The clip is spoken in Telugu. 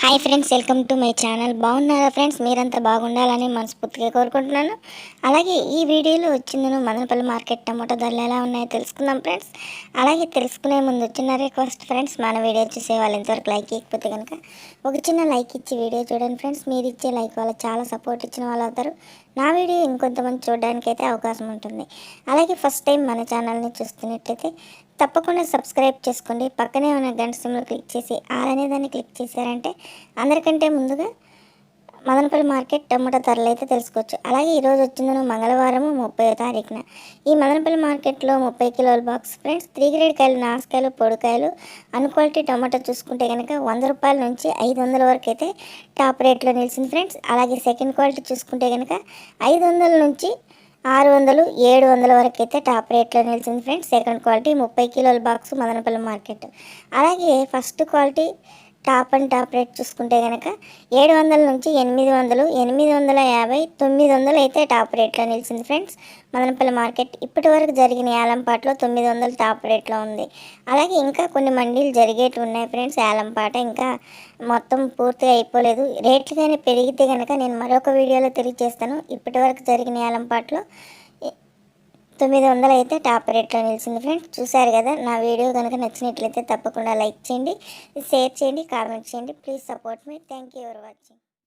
Hi friends welcome to my channel. బాగున్నారా ఫ్రెండ్స్? మీరంతా బాగుండాలని మనస్ఫూర్తిగా కోరుకుంటున్నాను. అలాగే ఈ వీడియోలో వచ్చిందను మదనపల్లి మార్కెట్ టమాటో ధరలు ఎలా ఉన్నాయో తెలుసుకుందాం ఫ్రెండ్స్. అలాగే తెలుసుకునే ముందు వచ్చిన రిక్వెస్ట్ ఫ్రెండ్స్ మన వీడియో చూసే వాళ్ళు ఎంతవరకు లైక్ ఇవ్వకపోతే కనుక ఒక చిన్న లైక్ ఇచ్చి వీడియో చూడండి ఫ్రెండ్స్. మీరు ఇచ్చే లైక్ వల్ల చాలా సపోర్ట్ ఇచ్చిన వాళ్ళు అవుతారు. నా వీడియో ఇంకొంతమంది చూడడానికి అయితే అవకాశం ఉంటుంది. అలాగే ఫస్ట్ టైం మన ఛానల్ని చూస్తున్నట్లయితే తప్పకుండా సబ్స్క్రైబ్ చేసుకోండి. పక్కనే ఉన్న గంట సిమ్లో క్లిక్ చేసి ఆల్ అనే దాన్ని క్లిక్ చేశారంటే అందరికంటే ముందుగా మదనపల్లి మార్కెట్ టమోటా ధరలు అయితే తెలుసుకోవచ్చు. అలాగే ఈరోజు వచ్చిందను మంగళవారం ముప్పై తారీఖున. ఈ మదనపల్లి మార్కెట్లో ముప్పై కిలోల బాక్స్ ఫ్రెండ్స్ త్రీ గ్రేడ్ కాయలు నాసుకాయలు పొడికాయలు అన్క్వాలిటీ టమాటా చూసుకుంటే కనుక వంద రూపాయల నుంచి ఐదు వందల వరకు అయితే టాప్ రేట్లో నిలిచింది ఫ్రెండ్స్. అలాగే సెకండ్ క్వాలిటీ చూసుకుంటే కనుక ఐదు వందల నుంచి ఆరు వందలు ఏడు వందల వరకు అయితే టాప్ రేట్లో నిలిచింది ఫ్రెండ్స్. సెకండ్ క్వాలిటీ ముప్పై కిలోల బాక్స్ మదనపల్లి మార్కెట్. అలాగే first quality top and top rate చూసుకుంటే కనుక ఏడు వందల నుంచి ఎనిమిది వందలు ఎనిమిది వందల యాభై తొమ్మిది వందలు అయితే టాప్ రేట్లో నిలిచింది ఫ్రెండ్స్. మదనపల్లి మార్కెట్ ఇప్పటి వరకు జరిగిన యాలంపాటలో తొమ్మిది వందలు టాప్ రేట్లో ఉంది. అలాగే ఇంకా కొన్ని మండీలు జరిగేవి ఉన్నాయి ఫ్రెండ్స్. యాలంపాట ఇంకా మొత్తం పూర్తిగా అయిపోలేదు. రేట్లు కానీ పెరిగితే కనుక నేను మరొక వీడియోలో తెలియజేస్తాను. ఇప్పటి వరకు జరిగిన యాలంపాటలో తొమ్మిది వందలు అయితే టాప్ రేట్లో నిలిచింది ఫ్రెండ్స్. చూశారు కదా నా వీడియో కనుక నచ్చినట్లయితే తప్పకుండా లైక్ చేయండి షేర్ చేయండి కామెంట్ చేయండి. Please support me. Thank you for watching.